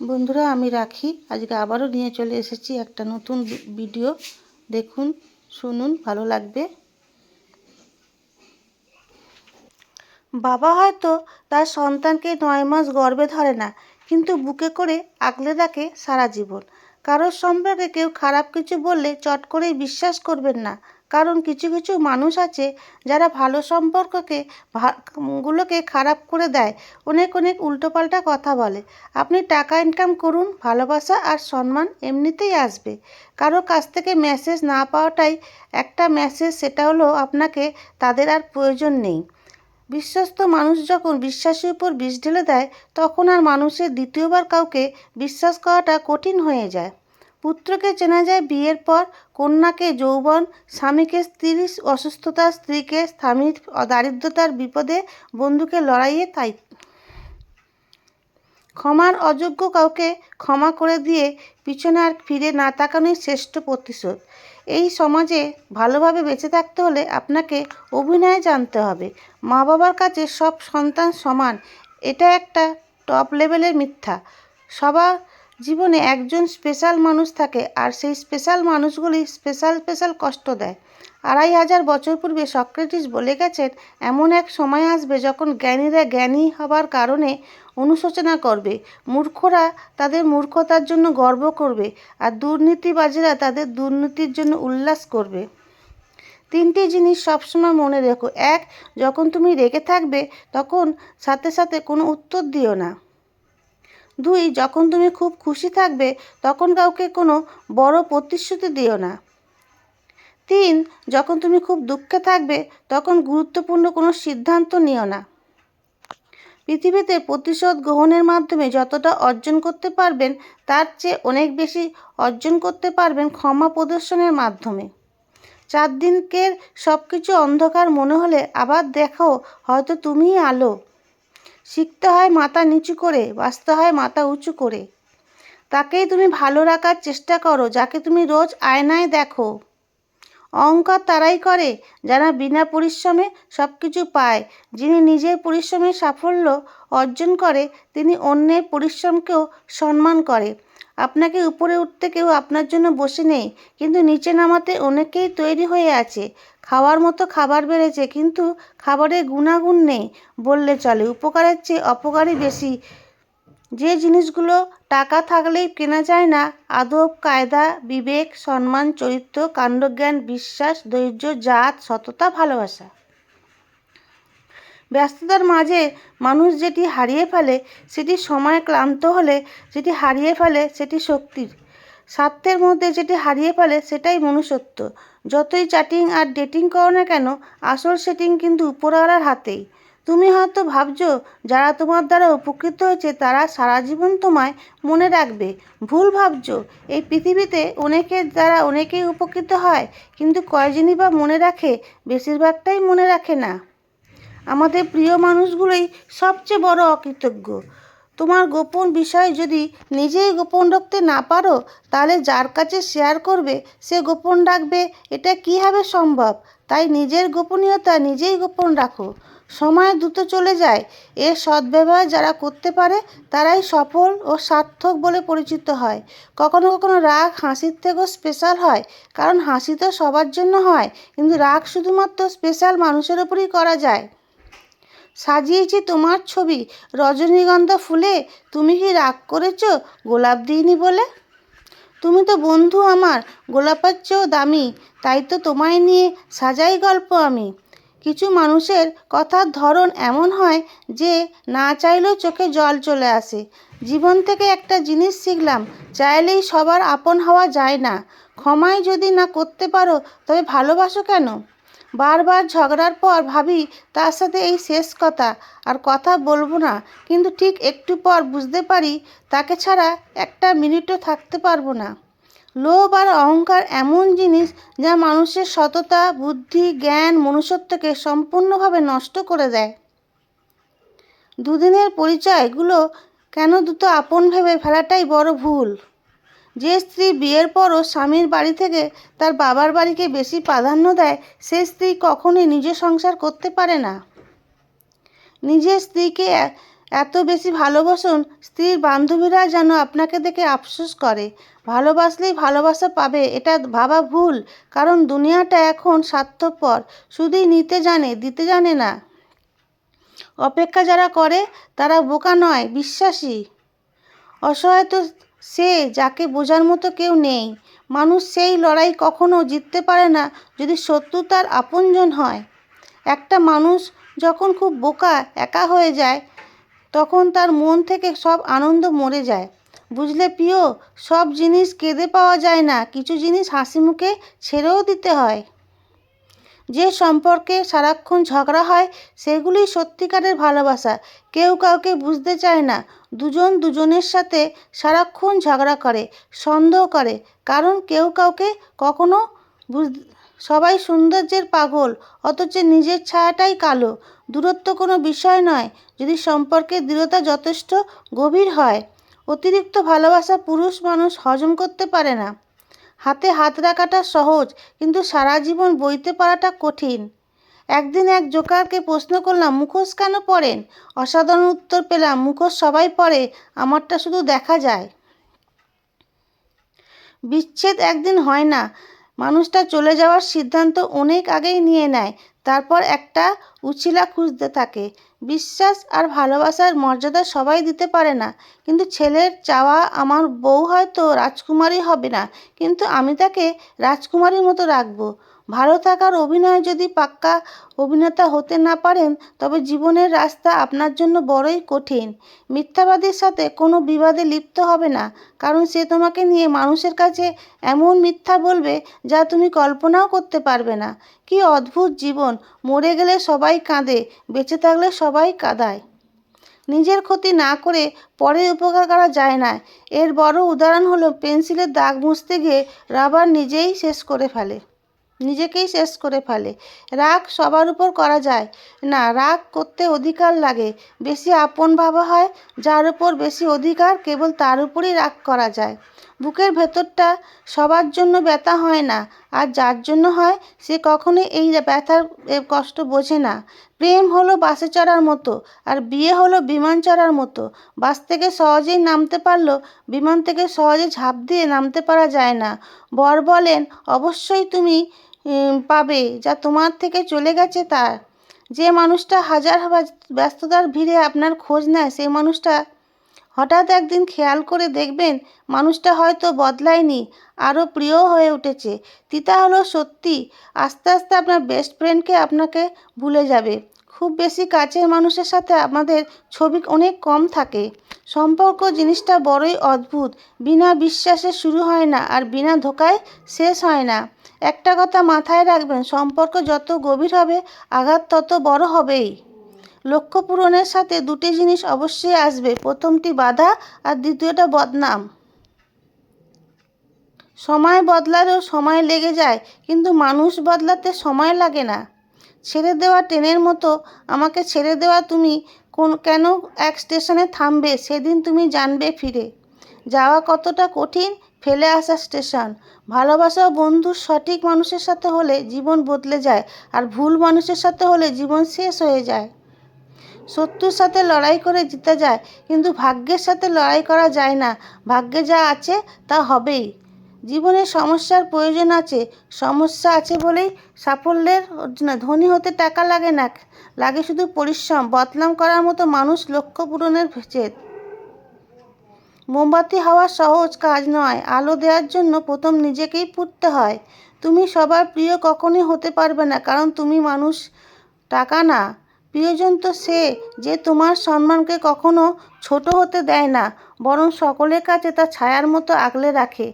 বন্ধুরা, আমি রাখি। আজকে আবারও নিয়ে চলে এসেছি একটা নতুন ভিডিও। দেখুন, শুনুন, ভালো লাগবে। বাবা হয়তো তার সন্তানকে নয় মাস গর্বে ধরে না, কিন্তু বুকে করে আগলে রাখে সারা জীবন। কারোর সম্পর্কে কেউ খারাপ কিছু বললে চট করেই বিশ্বাস করবেন না। কারণ কিছু কিছু মানুষ আছে যারা ভালো সম্পর্ককে গুলোকে খারাপ করে দেয়। অনেক অনেক উল্টোপাল্টা কথা বলে। আপনি টাকা ইনকাম করুন, ভালোবাসা আর সম্মান এমনিতেই আসবে। কারও কাছ থেকে মেসেজ না পাওয়াটাই একটা মেসেজ সেটা হলো আপনাকে তাদের আর প্রয়োজন নেই। বিশ্বস্ত মানুষ যখন বিশ্বাসের উপর বিষ ঢেলে দেয়, তখন আর মানুষের দ্বিতীয়বার কাউকে বিশ্বাস করাটা কঠিন হয়ে যায়। পুত্রকে চেনা যায় বিয়ের পর কন্যাকে যৌবন, স্বামীকে স্ত্রীর অসুস্থতা, স্ত্রীকে স্বামীর দারিদ্রতার বিপদে বন্ধুকে লড়াইয়ে তাই। ক্ষমার অযোগ্য কাউকে ক্ষমা করে দিয়ে পিছনে আর ফিরে না তাকানোই শ্রেষ্ঠ প্রতিশোধ। এই সমাজে ভালোভাবে বেঁচে থাকতে হলে আপনাকে অভিনয় জানতে হবে। মা বাবার কাছে সব সন্তান সমান, এটা একটা টপ লেভেলের মিথ্যা। সবার জীবনে একজন স্পেশাল মানুষ থাকে আর সেই স্পেশাল মানুষগুলি স্পেশাল স্পেশাল কষ্ট দেয়। আড়াই হাজার বছর পূর্বে সক্রেটিস বলে গেছেন, এমন এক সময় আসবে যখন জ্ঞানীরা জ্ঞানী হবার কারণে অনুশোচনা করবে। মূর্খরা তাদের মূর্খতার জন্য গর্ব করবে আর দুর্নীতিবাজীরা তাদের দুর্নীতির জন্য উল্লাস করবে। তিনটি জিনিস সবসময় মনে রেখো। এক, যখন তুমি রেগে থাকবে, তখন সাথে সাথে কোনো উত্তর দিও না। দুই, যখন তুমি খুব খুশি থাকবে, তখন কাউকে কোনো বড় প্রতিশ্রুতি দিও না। তিন, যখন তুমি খুব দুঃখে থাকবে, তখন গুরুত্বপূর্ণ কোনো সিদ্ধান্ত নিও না। পৃথিবীতে প্রতিশোধ গ্রহণের মাধ্যমে যতটা অর্জন করতে পারবেন, তার চেয়ে অনেক বেশি অর্জন করতে পারবেন ক্ষমা প্রদর্শনের মাধ্যমে। চার দিনকের সব কিছু অন্ধকার মনে হলে আবার দেখো হয়তো তুমিই আলো। শিখতে হয় মাথা নিচু করে, বাঁচতে হয় মাথা উঁচু করে। তাকেই তুমি ভালো রাখার চেষ্টা করো, যাকে তুমি রোজ আয়নায় দেখো। অহংকার তারাই করে যারা বিনা পরিশ্রমে সব কিছু পায়। যিনি নিজের পরিশ্রমে সাফল্য অর্জন করে, তিনি অন্যের পরিশ্রমকেও সম্মান করে। আপনাকে উপরে উঠতে কেউ আপনার জন্য বসে নেই, কিন্তু নিচে নামাতে অনেকেই তৈরি হয়ে আছে। খাওয়ার মতো খাবার বেড়েছে, কিন্তু খাবারের গুণাগুণ নেই, বললে চলে। উপকারের চেয়ে অপকারই বেশি। যে জিনিসগুলো টাকা থাকলেই কেনা যায় না, আদব, কায়দা, বিবেক, সম্মান, চরিত্র, কাণ্ডজ্ঞান, বিশ্বাস, ধৈর্য, জাত, সততা, ভালোবাসা। ব্যস্ততার মাঝে মানুষ যেটি হারিয়ে ফেলে, সেটি সময় ক্লান্ত হলে যেটি হারিয়ে ফেলে, সেটি শক্তির। স্বার্থের মধ্যে যেটি হারিয়ে ফেলে, সেটাই মনুষ্যত্ব। যতই চ্যাটিং আর ডেটিং করো না কেন, আসল সেটিং কিন্তু উপরওয়ালার হাতেই। তুমি হয়তো ভাবছ, যারা তোমার দ্বারা উপকৃত হয়েছে, তারা সারা জীবন তোমায় মনে রাখবে। ভুল ভাবছ, এই পৃথিবীতে অনেকের দ্বারা অনেকেই উপকৃত হয়, কিন্তু কয়জনই বা মনে রাখে, বেশিরভাগটাই মনে রাখে না। আমাদের প্রিয় মানুষগুলোই সবচেয়ে বড় অকৃতজ্ঞ। তোমার গোপন বিষয় যদি নিজেই গোপন রাখতে না পারো, তাহলে যার কাছে শেয়ার করবে, সে গোপন রাখবে, এটা কীভাবে সম্ভব? তাই নিজের গোপনীয়তা নিজেই গোপন রাখো। সময় দ্রুত চলে যায়। এর সদ্ব্যবহার যারা করতে পারে, তারাই সফল ও সার্থক বলে পরিচিত হয়। কখনো কখনো রাগ হাসির থেকেও স্পেশাল হয়, কারণ হাসি তো সবার জন্য হয়, কিন্তু রাগ শুধুমাত্র স্পেশাল মানুষের ওপরই করা যায়। সাজিয়েছি তোমার ছবি। রজনীগন্ধা ফুলে তুমি কি রাগ করেছ গোলাপ দিইনি বলে? তুমি তো বন্ধু আমার, গোলাপের চেয়েও দামি, তাই তো তোমায় নিয়ে সাজাই গল্প আমি। কিছু মানুষের কথার ধরন এমন হয় যে না চাইলেও চোখে জল চলে আসে। জীবন থেকে একটা জিনিস শিখলাম, চাইলেই সবার আপন হওয়া যায় না। ক্ষমাই যদি না করতে পারো, তবে ভালোবাসো কেন? বারবার ঝগড়ার পর ভাবি, তার সাথে এই শেষ কথা। আর কথা বলব না, কিন্তু ঠিক একটু পর বুঝতে পারি, তাকে ছাড়া একটা মিনিটও থাকতে পারব না। লোভ আর অহংকার এমন জিনিস যা মানুষের সততা, বুদ্ধি, জ্ঞান, মনুষ্যত্বকে সম্পূর্ণভাবে নষ্ট করে দেয়। দুদিনের পরিচয়গুলো কেন দুটো আপন ভেবে ফেলাটাই বড় ভুল? যে স্ত্রী বিয়ের পরও স্বামীর বাড়ি থেকে তার বাবার বাড়িকে বেশি প্রাধান্য দেয়, সে স্ত্রী কখনোই নিজে সংসার করতে পারে না। নিজের স্ত্রীকে এত বেশি ভালোবাসুন, স্ত্রীর বান্ধবীরা যেন আপনাকে দেখে আফসোস করে। ভালোবাসলেই ভালোবাসা পাবে, এটা ভাবা ভুল, কারণ দুনিয়াটা এখন স্বার্থপর, শুধুই নিতে জানে, দিতে জানে না। অপেক্ষা যারা করে, তারা বোকা নয়, বিশ্বাসী। অসহায় সে যাকে বোঝার মতো কেউ নেই। মানুষ সেই লড়াই কখনো জিততে পারে না যদি শত্রু তার আপনজন হয়। একটা মানুষ যখন খুব বোকা, একা হয়ে যায়, তখন তার মন থেকে সব আনন্দ মরে যায়। বুঝলে প্রিয়, সব জিনিস কেঁদে পাওয়া যায় না, কিছু জিনিস হাসি মুখে ছেড়েও দিতে হয়। যে সম্পর্কে সারাক্ষণ ঝগড়া হয় সেগুলোই সত্যিকারের ভালোবাসা। কেউ কাউকে বুঝতে চায় না। দুজন দুজনের সাথে সারাক্ষণ ঝগড়া করে, সন্দেহ করে। কারণ কেউ কাউকে কখনো সবাই সৌন্দর্যের পাগল, অথচ নিজের ছায়াটাই কালো। দূরত্ব কোনো বিষয় নয়। যদি সম্পর্কের দৃঢ়তা যথেষ্ট গভীর হয়, অতিরিক্ত ভালোবাসা পুরুষ মানুষ হজম করতে পারে না। হাতে হাত রাখাটা সহজ, কিন্তু সারা জীবন বইতে পারাটা কঠিন। একদিন এক জোকারকে প্রশ্ন করলাম, মুখোশ কেন পড়েন? অসাধারণ উত্তর পেলাম, মুখোশ সবাই পড়ে, আমারটা শুধু দেখা যায়। বিচ্ছেদ একদিন হয় না। মানুষটা চলে যাওয়ার সিদ্ধান্ত অনেক আগেই নিয়ে নেয়, তারপর একটা উছিলা খুঁজতে থাকে। বিশ্বাস আর ভালোবাসার মর্যাদা সবাই দিতে পারে না। কিন্তু ছেলের চাওয়া আমার বউ হয়তো রাজকুমারী হবে না, কিন্তু আমি তাকে রাজকুমারীর মতো রাখব। ভালো থাকার অভিনয় যদি পাক্কা অভিনেতা হতে না পারেন, তবে জীবনের রাস্তা আপনার জন্য বড়ই কঠিন। মিথ্যাবাদীর সাথে কোনো বিবাদে লিপ্ত হবে না, কারণ সে তোমাকে নিয়ে মানুষের কাছে এমন মিথ্যা বলবে যা তুমি কল্পনাও করতে পারবে না। কি অদ্ভুত জীবন, মরে গেলে সবাই কাঁদে, বেঁচে থাকলে সবাই কাঁদায়। নিজের ক্ষতি না করে পরের উপকার করা যায় না। এর বড় উদাহরণ হলো পেন্সিলের দাগ মুছতে গিয়ে রাবার নিজেই শেষ করে ফেলে। নিজেকেই শেষ করে ফেলে। রাগ সবার উপর করা যায়। না, রাগ করতে অধিকার লাগে। বেশি আপন ভাবা হয়, যার উপর বেশি অধিকার কেবল তার উপরই রাগ করা যায়। বুকের ভেতরটা সবার জন্য ব্যথা হয় না, আর যার জন্য হয়, সে কখনোই এই ব্যথার কষ্ট বোঝে না। প্রেম হলো বাসে চড়ার মতো, আর বিয়ে হলো বিমান চড়ার মতো। বাস থেকে সহজেই নামতে পারলেও বিমান থেকে সহজে ঝাঁপ দিয়ে নামতে পারা যায় না। বর বলেন, অবশ্যই তুমি পাবে, যা তোমার থেকে চলে গেছে তার। যে মানুষটা হাজার ব্যস্ততার ভিড়ে আপনার খোঁজ নেয়, সেই মানুষটা হঠাৎ একদিন খেয়াল করে দেখবেন, মানুষটা হয়তো বদলায়নি, আরও প্রিয় হয়ে উঠেছে। তিতা হলো সত্যি, আস্তে আস্তে আপনার বেস্ট ফ্রেন্ডকে আপনাকে ভুলে যাবে। খুব বেশি কাছের মানুষের সাথে আমাদের ছবি অনেক কম থাকে। সম্পর্ক জিনিসটা বড়ই অদ্ভুত, বিনা বিশ্বাসে শুরু হয় না, আর বিনা ধোকায় শেষ হয় না। একটা কথা মাথায় রাখবেন, সম্পর্ক যত গভীর হবে, আঘাত তত বড় হবেই। লক্ষ্য পূরণের সাথে দুটি জিনিস অবশ্যই আসবে, প্রথমটি বাধা আর দ্বিতীয়টা বদনাম। সময় বদলালেও সময় লেগে যায়, কিন্তু মানুষ বদলাতে সময় লাগে না। ছেড়ে দেওয়া ট্রেনের মতো, আমাকে ছেড়ে দেওয়া তুমি কোন, কেন এক স্টেশনে থামবে? সেদিন তুমি জানবে ফিরে। যাওয়া কতটা কঠিন, ফেলে আসা স্টেশন। ভালোবাসা বন্ধুর সঠিক মানুষের সাথে হলে জীবন বদলে যায় আর ভুল মানুষের সাথে হলে জীবন শেষ হয়ে যায়। শত্রুর সাথে লড়াই করে জিতে যায়, কিন্তু ভাগ্যের সাথে লড়াই করা যায় না। ভাগ্যে যা আছে, তা হবেই। জীবনে সমস্যার প্রয়োজন আছে, সমস্যা আছে বলেই সাফল্যের ধনী হতে টাকা লাগে না। লাগে শুধু পরিশ্রম, বদনাম করার মতো মানুষ লক্ষ্য পূরণের ভেচেদ মোমবাতি হওয়া সহজ কাজ নয়, আলো দেওয়ার জন্য প্রথম নিজেকেই পুড়তে হয়। তুমি সবার প্রিয় কখনোই হতে পারবে না, কারণ তুমি মানুষ, টাকা না। প্রিয়জন তো সে যে তোমার সম্মানকে কখনো ছোট হতে দেয় না, বরং সকলের কাছে তা ছায়ার মতো আগলে রাখে।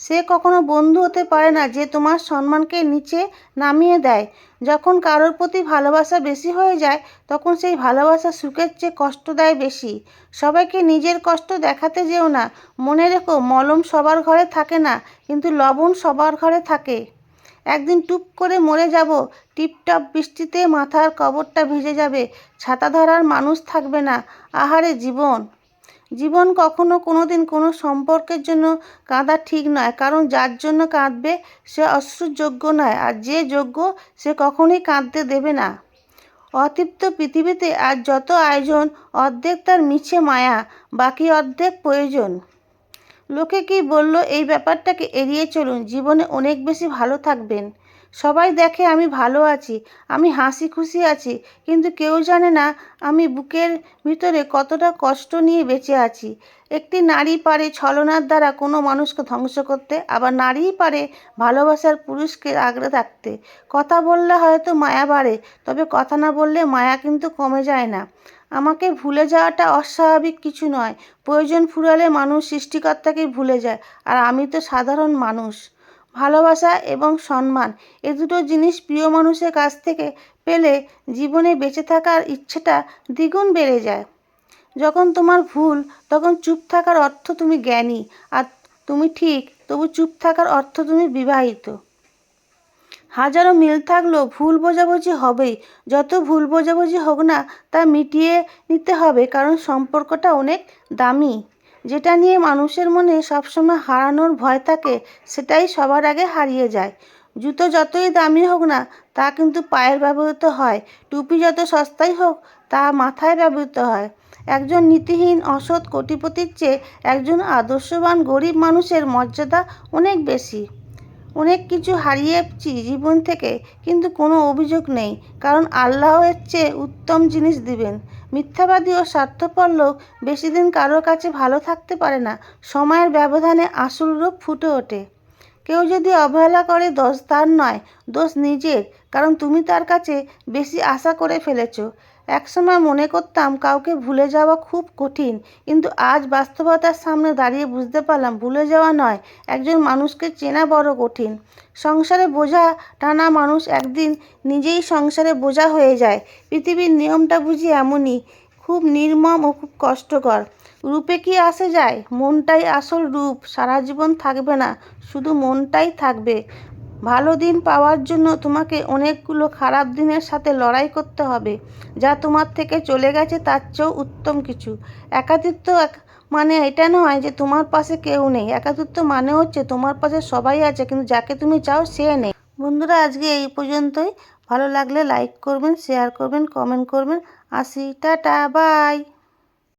সে কখনো বন্ধু হতে পারে না যে তোমার সম্মানকে নিচে নামিয়ে দেয়। যখন কারোর প্রতি ভালোবাসা বেশি হয়ে যায়, তখন সেই ভালোবাসা সুখের চেয়ে কষ্ট দেয় বেশি। সবাইকে নিজের কষ্ট দেখাতে যেও না। মনে রেখো, মলম সবার ঘরে থাকে না, কিন্তু লবণ সবার ঘরে থাকে। একদিন টুপ করে মরে যাব, টিপটপ বৃষ্টিতে মাথার কবরটা ভিজে যাবে, ছাতা ধরার মানুষ থাকবে না। আহারে জীবন! জীবন কখনো কোনো দিন কোনো সম্পর্কের জন্য কাঁদা ঠিক নয়, কারণ যার জন্য কাঁদবে সে অশ্রুযোগ্য নয়, আর যে যোগ্য সে কখনোই কাঁদতে দেবে না। অতৃপ্ত পৃথিবীতে আর যত আয়োজন, অর্ধেক তার মিছে মায়া, বাকি অর্ধেক প্রয়োজন। লোকে কি বলল, এই ব্যাপারটাকে এড়িয়ে চলুন, জীবনে অনেক বেশি ভালো থাকবেন। সবাই দেখে আমি ভালো আছি, আমি হাসি খুশি আছি, কিন্তু কেউ জানে না আমি বুকের ভিতরে কতটা কষ্ট নিয়ে বেঁচে আছি। একটি নারী পারে ছলনার দ্বারা কোনো মানুষকে ধ্বংস করতে, আবার নারীই পারে ভালোবাসার পুরুষকে আগলে থাকতে কথা বললে হয়তো মায়া বাড়ে, তবে কথা না বললে মায়া কিন্তু কমে যায় না। আমাকে ভুলে যাওয়াটা অস্বাভাবিক কিছু নয়, প্রয়োজন ফুরালে মানুষ সৃষ্টিকর্তাকে ভুলে যায়, আর আমি তো সাধারণ মানুষ। ভালোবাসা এবং সম্মান। এ দুটো জিনিস প্রিয় মানুষের কাছ থেকে পেলে জীবনে বেঁচে থাকার ইচ্ছেটা দ্বিগুণ বেড়ে যায়। যখন তোমার ভুল, তখন চুপ থাকার অর্থ তুমি জ্ঞানী আর তুমি ঠিক, তবু চুপ থাকার অর্থ তুমি বিবাহিত। হাজারো মিল থাকলেও ভুল বোঝাবুঝি হবেই। যত ভুল বোঝাবুঝি হোক না, তা মিটিয়ে নিতে হবে, কারণ সম্পর্কটা অনেক দামি। যেটা নিয়ে মানুষের মনে সবসময় হারানোর ভয় থাকে, সেটাই সবার আগে হারিয়ে যায়। জুতো যতই দামি হোক না, তা কিন্তু পায়ের ব্যবহৃত হয়। টুপি যত সস্তাই হোক, তা মাথায় ব্যবহৃত হয়। একজন নীতিহীন, অসৎ কোটিপতির চেয়ে একজন আদর্শবান, গরিব মানুষের মর্যাদা অনেক বেশি। অনেক কিছু হারিয়েছি জীবন থেকে, কিন্তু কোনো অভিযোগ নেই, কারণ আল্লাহ এর চেয়ে উত্তম জিনিস দিবেন। মিথ্যাবাদী ও স্বার্থপর লোক বেশি দিন কারোর কাছে ভালো থাকতে পারে না। সময়ের ব্যবধানে আসল রূপ ফুটে ওঠে। কেউ যদি অবহেলা করে, দোষ তার নয়, দোষ নিজের, কারণ তুমি তার কাছে বেশি আশা করে ফেলেছো। একসময় মনে করতাম কাউকে ভুলে যাওয়া খুব কঠিন, কিন্তু আজ বাস্তবতার সামনে দাঁড়িয়ে বুঝতে পারলাম ভুলে যাওয়া নয়, একজন মানুষকে চেনা বড় কঠিন। সংসারে বোঝা টানা মানুষ একদিন নিজেই সংসারে বোঝা হয়ে যায়, পৃথিবীর নিয়মটা বুঝি এমনই, খুব নির্মম ও খুব কষ্টকর। রূপে কি আসে যায়? মনটাই আসল রূপ, সারা জীবন থাকবে না, শুধু মনটাই থাকবে। ভালো দিন পাওয়ার জন্য তোমাকে অনেকগুলো খারাপ দিনের সাথে লড়াই করতে হবে। যা তোমার থেকে চলে গেছে তার চেয়েও উত্তম কিছু। একাকিত্ব এক মানে এটা নয় যে তোমার পাশে কেউ নেই। একাকিত্ব মানে হচ্ছে তোমার পাশে সবাই আছে, কিন্তু যাকে তুমি চাও সে নেই। বন্ধুরা, আজকে এই পর্যন্তই। ভালো লাগলে লাইক করবেন শেয়ার করবেন কমেন্ট করবেন। আসি, টাটা বাই